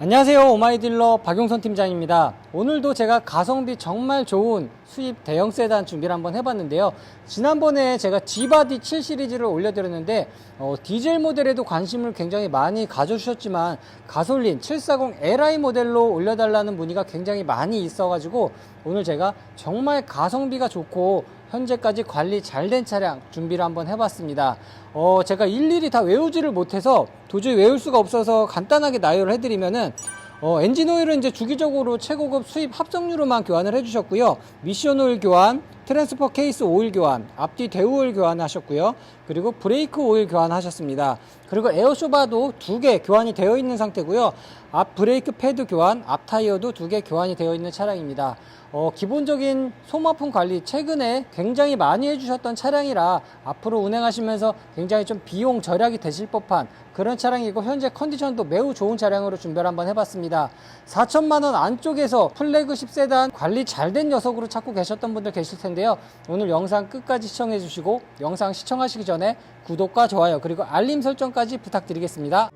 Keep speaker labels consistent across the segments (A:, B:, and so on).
A: 안녕하세요 오마이딜러 박용선 팀장입니다. 오늘도 제가 가성비 정말 좋은 수입 대형 세단 준비를 한번 해봤는데요. 지난번에 제가 G바디 7 시리즈를 올려드렸는데 어, 디젤 모델에도 관심을 굉장히 많이 가져주셨지만 가솔린 740 Li 모델로 올려달라는 문의가 굉장히 많이 있어가지고 오늘 제가 정말 가성비가 좋고 현재까지 관리 잘 된 차량 준비를 한번 해봤습니다. 어, 제가 일일이 다 외우지를 못해서 도저히 외울 수가 없어서 간단하게 나열을 해드리면은 어, 엔진 오일은 이제 주기적으로 최고급 수입 합성유로만 교환을 해주셨고요. 미션 오일 교환, 트랜스퍼 케이스 오일 교환, 앞뒤 대우 오일 교환하셨고요. 그리고 브레이크 오일 교환하셨습니다. 그리고 에어쇼바도 두 개 교환이 되어 있는 상태고요. 앞 브레이크 패드 교환, 앞 타이어도 두 개 교환이 되어 있는 차량입니다. 어, 기본적인 소모품 관리 최근에 굉장히 많이 해주셨던 차량이라 앞으로 운행하시면서 굉장히 좀 비용 절약이 되실 법한 그런 차량이고 현재 컨디션도 매우 좋은 차량으로 준비를 한번 해봤습니다. 4천만 원 안쪽에서 플래그십 세단 관리 잘 된 녀석으로 찾고 계셨던 분들 계실 텐데 요. 오늘 영상 끝까지 시청해 주시고 영상 시청하시기 전에 구독과 좋아요 그리고 알림 설정까지 부탁드리겠습니다.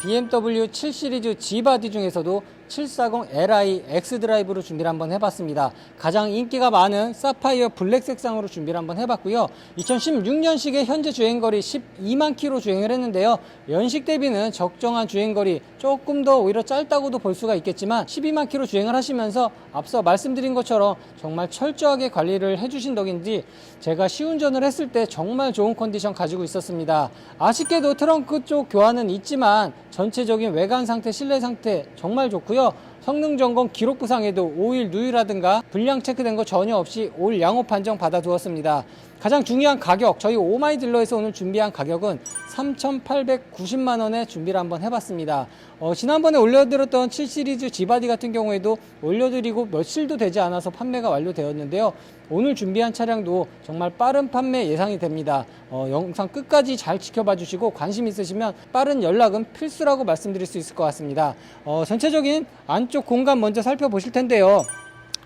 A: BMW 7 시리즈 G바디 중에서도 740 Li X 드라이브로 준비를 한번 해봤습니다. 가장 인기가 많은 사파이어 블랙 색상으로 준비를 한번 해봤고요. 2016년식의 현재 주행거리 12만 킬로 주행을 했는데요. 연식 대비는 적정한 주행거리 조금 더 오히려 짧다고도 볼 수가 있겠지만 12만 킬로 주행을 하시면서 앞서 말씀드린 것처럼 정말 철저하게 관리를 해주신 덕인지 제가 시운전을 했을 때 정말 좋은 컨디션 가지고 있었습니다. 아쉽게도 트렁크 쪽 교환은 있지만 전체적인 외관 상태, 실내 상태 정말 좋고요. 성능 점검 기록 부상에도 오일 누유라든가 불량 체크된 거 전혀 없이 올 양호 판정 받아두었습니다. 가장 중요한 가격, 저희 오마이 딜러에서 오늘 준비한 가격은 3,890만 원에 준비를 한번 해봤습니다. 어, 지난번에 올려드렸던 7 시리즈 G바디 같은 경우에도 올려드리고 며칠도 되지 않아서 판매가 완료되었는데요. 오늘 준비한 차량도 정말 빠른 판매 예상이 됩니다. 어, 영상 끝까지 잘 지켜봐 주시고 관심 있으시면 빠른 연락은 필수라고 말씀드릴 수 있을 것 같습니다. 어, 전체적인 안쪽 공간 먼저 살펴보실 텐데요.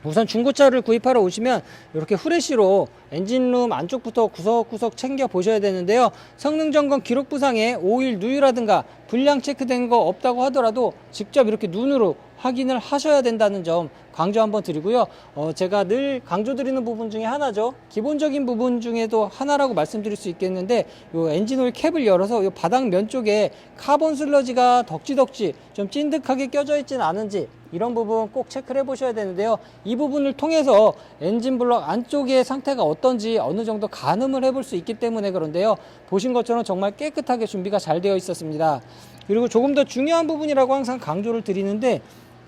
A: 우선 중고차를 구입하러 오시면 이렇게 후레쉬로 엔진룸 안쪽부터 구석구석 챙겨 보셔야 되는데요. 성능 점검 기록 부상에 오일 누유라든가 불량 체크된 거 없다고 하더라도 직접 이렇게 눈으로 확인을 하셔야 된다는 점 강조 한번 드리고요. 어, 제가 늘 강조드리는 부분 중에 하나죠. 기본적인 부분 중에도 하나라고 말씀드릴 수 있겠는데 요 엔진 오일 캡을 열어서 요 바닥 면 쪽에 카본 슬러지가 덕지덕지 좀 찐득하게 껴져 있지는 않은지 이런 부분 꼭 체크를 해보셔야 되는데요. 이 부분을 통해서 엔진 블럭 안쪽의 상태가 어떤지 어느 정도 가늠을 해볼 수 있기 때문에 그런데요. 보신 것처럼 정말 깨끗하게 준비가 잘 되어 있었습니다. 그리고 조금 더 중요한 부분이라고 항상 강조를 드리는데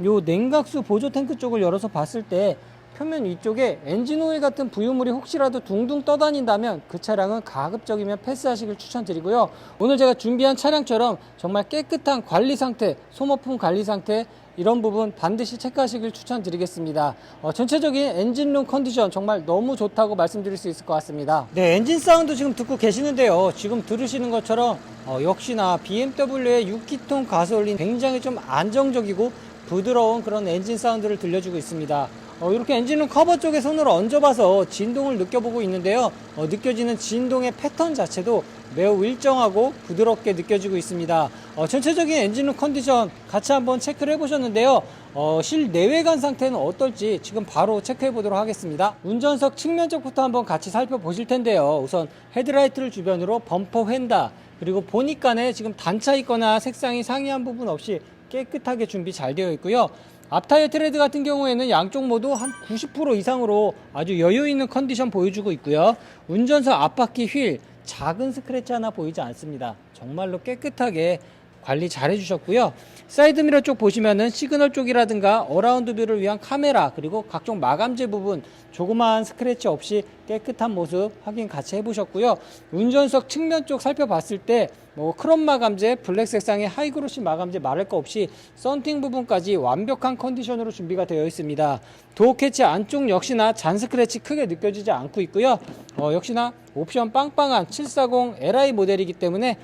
A: 요 냉각수 보조 탱크 쪽을 열어서 봤을 때 표면 위쪽에 엔진 오일 같은 부유물이 혹시라도 둥둥 떠다닌다면 그 차량은 가급적이면 패스하시길 추천드리고요. 오늘 제가 준비한 차량처럼 정말 깨끗한 관리 상태, 소모품 관리 상태 이런 부분 반드시 체크하시길 추천드리겠습니다. 어, 전체적인 엔진룸 컨디션 정말 너무 좋다고 말씀드릴 수 있을 것 같습니다. 네, 엔진 사운드 지금 듣고 계시는데요. 지금 들으시는 것처럼 어, 역시나 BMW의 6기통 가솔린 굉장히 좀 안정적이고 부드러운 그런 엔진 사운드를 들려주고 있습니다. 어, 이렇게 엔진룸 커버 쪽에 손으로 얹어봐서 진동을 느껴보고 있는데요. 어, 느껴지는 진동의 패턴 자체도 매우 일정하고 부드럽게 느껴지고 있습니다. 어, 전체적인 엔진룸 컨디션 같이 한번 체크를 해보셨는데요. 어, 실내외관 상태는 어떨지 지금 바로 체크해 보도록 하겠습니다. 운전석 측면 쪽부터 한번 같이 살펴보실 텐데요. 우선 헤드라이트를 주변으로 범퍼 휀다 그리고 보니까네 지금 단차 있거나 색상이 상이한 부분 없이 깨끗하게 준비 잘 되어 있고요. 앞타이어 트레드 같은 경우에는 양쪽 모두 한 90% 이상으로 아주 여유 있는 컨디션 보여주고 있고요. 운전석 앞바퀴 휠 작은 스크래치 하나 보이지 않습니다. 정말로 깨끗하게 관리 잘 해주셨고요. 사이드미러 쪽 보시면은 시그널 쪽이라든가 어라운드 뷰를 위한 카메라 그리고 각종 마감재 부분 조그마한 스크래치 없이 깨끗한 모습 확인 같이 해보셨고요. 운전석 측면 쪽 살펴봤을 때 뭐 크롬 마감재, 블랙 색상의 하이그로시 마감재 말할 거 없이 썬팅 부분까지 완벽한 컨디션으로 준비가 되어 있습니다. 도어 캐치 안쪽 역시나 잔 스크래치 크게 느껴지지 않고 있고요. 어, 역시나 옵션 빵빵한 740 Li 모델이기 때문에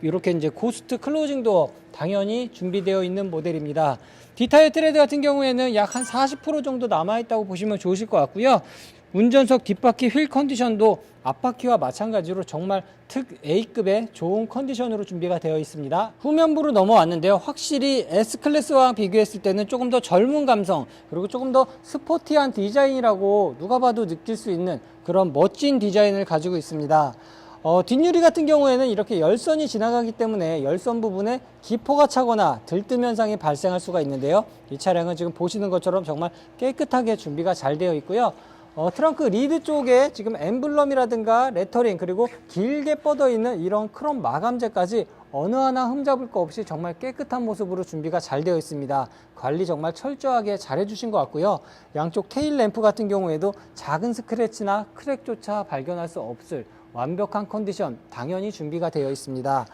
A: 이렇게 이제 고스트 클로징 도어 당연히 준비되어 있는 모델입니다. 디타일 트레드 같은 경우에는 약 한 40% 정도 남아있다고 보시면 좋으실 것 같고요. 운전석 뒷바퀴 휠 컨디션도 앞바퀴와 마찬가지로 정말 특 A급의 좋은 컨디션으로 준비가 되어 있습니다. 후면부로 넘어왔는데요. 확실히 S클래스와 비교했을 때는 조금 더 젊은 감성 그리고 조금 더 스포티한 디자인이라고 누가 봐도 느낄 수 있는 그런 멋진 디자인을 가지고 있습니다. 어, 뒷유리 같은 경우에는 이렇게 열선이 지나가기 때문에 열선 부분에 기포가 차거나 들뜸 현상이 발생할 수가 있는데요. 이 차량은 지금 보시는 것처럼 정말 깨끗하게 준비가 잘 되어 있고요. 어, 트렁크 리드 쪽에 지금 엠블럼이라든가 레터링 그리고 길게 뻗어 있는 이런 크롬 마감재까지 어느 하나 흠잡을 거 없이 정말 깨끗한 모습으로 준비가 잘 되어 있습니다. 관리 정말 철저하게 잘 해주신 것 같고요. 양쪽 테일 램프 같은 경우에도 작은 스크래치나 크랙조차 발견할 수 없을 완벽한 컨디션 당연히 준비가 되어 있습니다.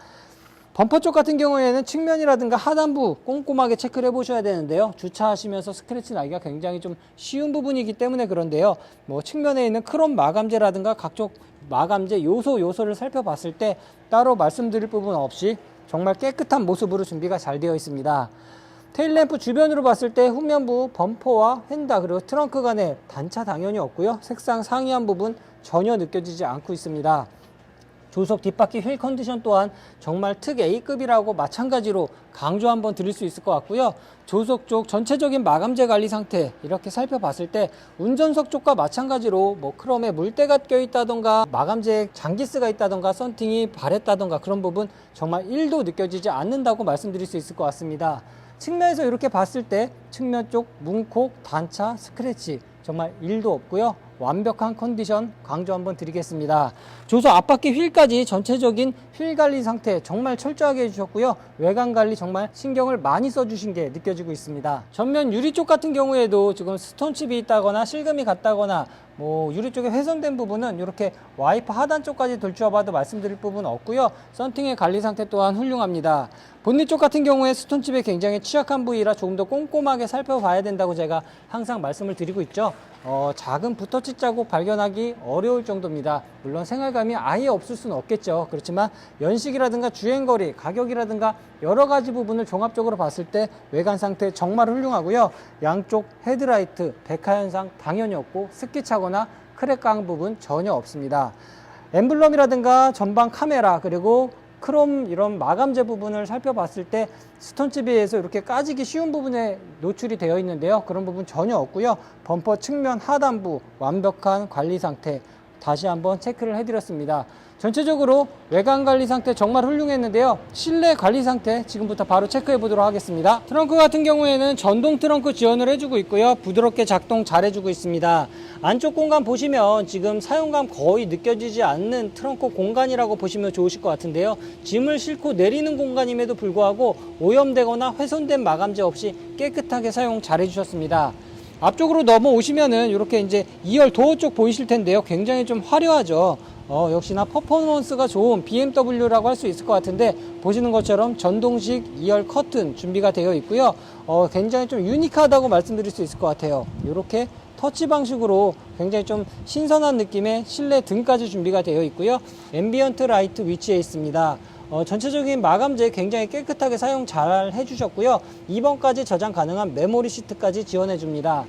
A: 범퍼 쪽 같은 경우에는 측면이라든가 하단부 꼼꼼하게 체크를 해보셔야 되는데요. 주차하시면서 스크래치 나기가 굉장히 좀 쉬운 부분이기 때문에 그런데요. 뭐 측면에 있는 크롬 마감재라든가 각종 마감재 요소 요소를 살펴봤을 때 따로 말씀드릴 부분 없이 정말 깨끗한 모습으로 준비가 잘 되어 있습니다. 테일램프 주변으로 봤을 때 후면부 범퍼와 휀다 그리고 트렁크 간에 단차 당연히 없고요. 색상 상이한 부분 전혀 느껴지지 않고 있습니다. 조속 뒷바퀴 휠 컨디션 또한 정말 특 A급이라고 마찬가지로 강조 한번 드릴 수 있을 것 같고요. 조속 쪽 전체적인 마감재 관리 상태 이렇게 살펴봤을 때 운전석 쪽과 마찬가지로 뭐 크롬에 물때가 껴 있다던가 마감재에 장기스가 있다던가 썬팅이 바랬다던가 그런 부분 정말 1도 느껴지지 않는다고 말씀드릴 수 있을 것 같습니다. 측면에서 이렇게 봤을 때 측면 쪽 문콕, 단차, 스크래치 정말 1도 없고요. 완벽한 컨디션 강조 한번 드리겠습니다. 조수 앞바퀴 휠까지 전체적인 휠 관리 상태 정말 철저하게 해주셨고요. 외관 관리 정말 신경을 많이 써주신 게 느껴지고 있습니다. 전면 유리 쪽 같은 경우에도 지금 스톤칩이 있다거나 실금이 갔다거나 뭐 유리 쪽에 훼손된 부분은 이렇게 와이퍼 하단 쪽까지 돌주어 봐도 말씀드릴 부분 없고요. 썬팅의 관리 상태 또한 훌륭합니다. 본닛 쪽 같은 경우에 스톤칩에 굉장히 취약한 부위라 조금 더 꼼꼼하게 살펴봐야 된다고 제가 항상 말씀을 드리고 있죠. 어, 작은 붓터치 자국 발견하기 어려울 정도입니다. 물론 생활감이 아예 없을 수는 없겠죠. 그렇지만 연식이라든가 주행거리, 가격이라든가 여러 가지 부분을 종합적으로 봤을 때 외관 상태 정말 훌륭하고요. 양쪽 헤드라이트, 백화 현상 당연히 없고 습기 차 거나 크랙 강 부분 전혀 없습니다. 엠블럼이라든가 전방 카메라 그리고 크롬 이런 마감재 부분을 살펴봤을 때 스톤칩에 의해서 이렇게 까지기 쉬운 부분에 노출이 되어 있는데요. 그런 부분 전혀 없고요. 범퍼 측면 하단부 완벽한 관리 상태 다시 한번 체크를 해드렸습니다. 전체적으로 외관 관리 상태 정말 훌륭했는데요. 실내 관리 상태 지금부터 바로 체크해 보도록 하겠습니다. 트렁크 같은 경우에는 전동 트렁크 지원을 해주고 있고요. 부드럽게 작동 잘 해주고 있습니다. 안쪽 공간 보시면 지금 사용감 거의 느껴지지 않는 트렁크 공간이라고 보시면 좋으실 것 같은데요. 짐을 싣고 내리는 공간임에도 불구하고 오염되거나 훼손된 마감재 없이 깨끗하게 사용 잘 해주셨습니다. 앞쪽으로 넘어오시면은 이렇게 이제 2열 도어 쪽 보이실 텐데요. 굉장히 좀 화려하죠. 어, 역시나 퍼포먼스가 좋은 BMW라고 할 수 있을 것 같은데 보시는 것처럼 전동식 2열 커튼 준비가 되어 있고요. 어, 굉장히 좀 유니크하다고 말씀드릴 수 있을 것 같아요. 이렇게 터치 방식으로 굉장히 좀 신선한 느낌의 실내 등까지 준비가 되어 있고요. 앰비언트 라이트 위치해 있습니다. 어, 전체적인 마감재 굉장히 깨끗하게 사용 잘 해주셨고요. 2번까지 저장 가능한 메모리 시트까지 지원해 줍니다.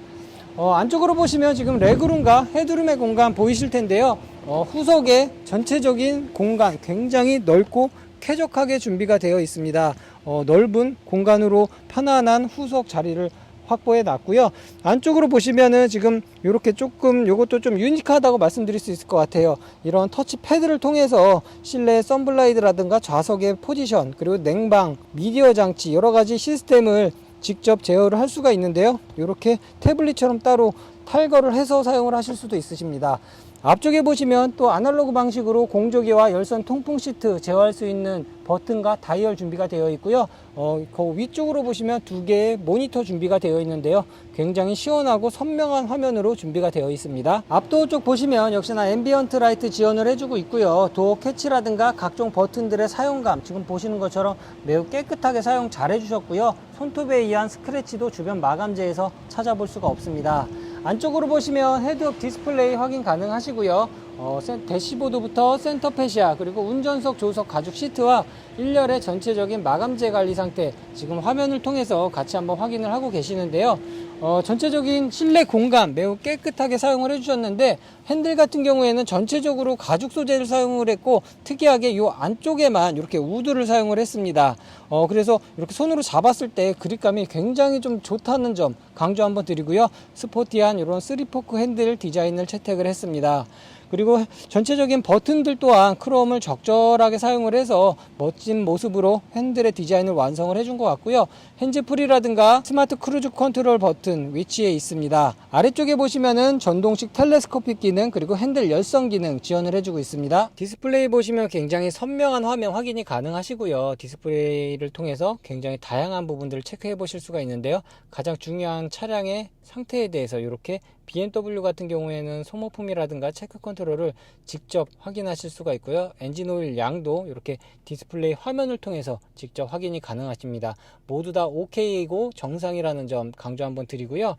A: 어, 안쪽으로 보시면 지금 레그룸과 헤드룸의 공간 보이실 텐데요. 어, 후석의 전체적인 공간 굉장히 넓고 쾌적하게 준비가 되어 있습니다. 어, 넓은 공간으로 편안한 후석 자리를 확보해 놨고요. 안쪽으로 보시면은 지금 이렇게 조금 이것도 좀 유니크하다고 말씀드릴 수 있을 것 같아요. 이런 터치 패드를 통해서 실내 썬블라이드라든가 좌석의 포지션 그리고 냉방, 미디어 장치 여러 가지 시스템을 직접 제어를 할 수가 있는데요. 이렇게 태블릿처럼 따로 탈거를 해서 사용을 하실 수도 있으십니다. 앞쪽에 보시면 또 아날로그 방식으로 공조기와 열선 통풍 시트 제어할 수 있는 버튼과 다이얼 준비가 되어 있고요. 어, 그 위쪽으로 보시면 두 개의 모니터 준비가 되어 있는데요. 굉장히 시원하고 선명한 화면으로 준비가 되어 있습니다. 앞도어 쪽 보시면 역시나 앰비언트 라이트 지원을 해주고 있고요. 도어 캐치라든가 각종 버튼들의 사용감 지금 보시는 것처럼 매우 깨끗하게 사용 잘 해주셨고요. 손톱에 의한 스크래치도 주변 마감재에서 찾아볼 수가 없습니다. 안쪽으로 보시면 헤드업 디스플레이 확인 가능하시고요. 어, 센- 대시보드부터 센터 페시아 그리고 운전석 조수석 가죽 시트와 1열의 전체적인 마감재 관리 상태 지금 화면을 통해서 같이 한번 확인을 하고 계시는데요. 어, 전체적인 실내 공간 매우 깨끗하게 사용을 해주셨는데 핸들 같은 경우에는 전체적으로 가죽 소재를 사용을 했고 특이하게 이 안쪽에만 이렇게 우드를 사용을 했습니다. 어, 그래서 이렇게 손으로 잡았을 때 그립감이 굉장히 좀 좋다는 점 강조 한번 드리고요. 스포티한 이런 3포크 핸들 디자인을 채택을 했습니다. 그리고 전체적인 버튼들 또한 크롬을 적절하게 사용을 해서 멋진 모습으로 핸들의 디자인을 완성을 해준 것 같고요. 핸즈프리라든가 스마트 크루즈 컨트롤 버튼 위치에 있습니다. 아래쪽에 보시면은 전동식 텔레스코픽 기능 그리고 핸들 열선 기능 지원을 해주고 있습니다. 디스플레이 보시면 굉장히 선명한 화면 확인이 가능하시고요. 디스플레이를 통해서 굉장히 다양한 부분들을 체크해 보실 수가 있는데요. 가장 중요한 차량의 상태에 대해서 이렇게 BMW 같은 경우에는 소모품이라든가 체크 컨트롤을 직접 확인하실 수가 있고요. 엔진 오일 양도 이렇게 디스플레이 화면을 통해서 직접 확인이 가능하십니다. 모두 다 OK이고 정상이라는 점 강조 한번 드리고요.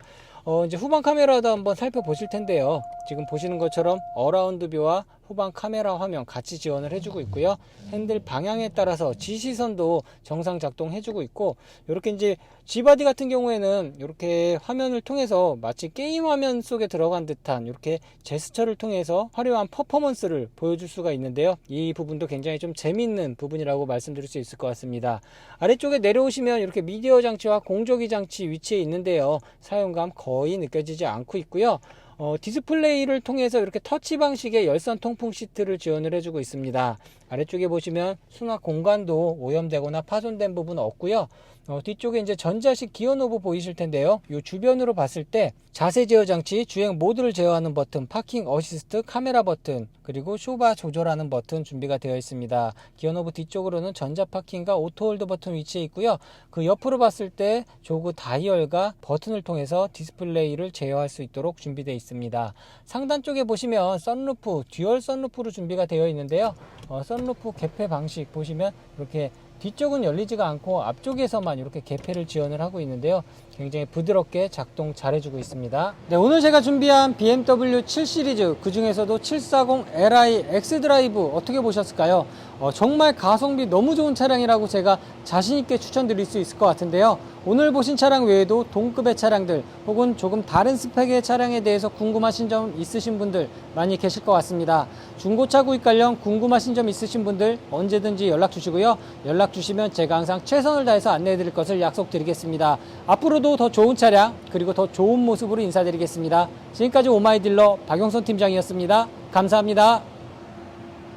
A: 어, 이제 후방 카메라도 한번 살펴보실 텐데요. 지금 보시는 것처럼 어라운드 뷰와 후방 카메라 화면 같이 지원을 해주고 있고요. 핸들 방향에 따라서 지시선도 정상 작동해주고 있고, 이렇게 이제 G바디 같은 경우에는 이렇게 화면을 통해서 마치 게임 화면 속에 들어간 듯한 이렇게 제스처를 통해서 화려한 퍼포먼스를 보여줄 수가 있는데요. 이 부분도 굉장히 좀 재밌는 부분이라고 말씀드릴 수 있을 것 같습니다. 아래쪽에 내려오시면 이렇게 미디어 장치와 공조기 장치 위치에 있는데요. 사용감 거의 느껴지지 않고 있고요. 어, 디스플레이를 통해서 이렇게 터치 방식의 열선 통풍 시트를 지원을 해주고 있습니다. 아래쪽에 보시면 수납 공간도 오염되거나 파손된 부분 없고요. 어, 뒤쪽에 이제 전자식 기어 노브 보이실 텐데요. 이 주변으로 봤을 때 자세 제어 장치, 주행 모드를 제어하는 버튼, 파킹 어시스트, 카메라 버튼, 그리고 쇼바 조절하는 버튼 준비가 되어 있습니다. 기어 노브 뒤쪽으로는 전자 파킹과 오토 홀드 버튼 위치해 있고요. 그 옆으로 봤을 때 조그 다이얼과 버튼을 통해서 디스플레이를 제어할 수 있도록 준비되어 있습니다. 상단 쪽에 보시면 썬루프, 듀얼 썬루프로 준비가 되어 있는데요. 어, 썬루프 개폐 방식 보시면 이렇게 뒤쪽은 열리지가 않고 앞쪽에서만 이렇게 개폐를 지원을 하고 있는데요. 굉장히 부드럽게 작동 잘 해주고 있습니다. 네, 오늘 제가 준비한 BMW 7 시리즈 그 중에서도 740 Li X 드라이브 어떻게 보셨을까요? 어, 정말 가성비 너무 좋은 차량이라고 제가 자신있게 추천드릴 수 있을 것 같은데요. 오늘 보신 차량 외에도 동급의 차량들 혹은 조금 다른 스펙의 차량에 대해서 궁금하신 점 있으신 분들 많이 계실 것 같습니다. 중고차 구입 관련 궁금하신 점 있으신 분들 언제든지 연락 주시고요. 연락 주시면 제가 항상 최선을 다해서 안내해 드릴 것을 약속드리겠습니다. 앞으로도 더 좋은 차량 그리고 더 좋은 모습으로 인사드리겠습니다. 지금까지 오마이딜러 박용선 팀장이었습니다. 감사합니다.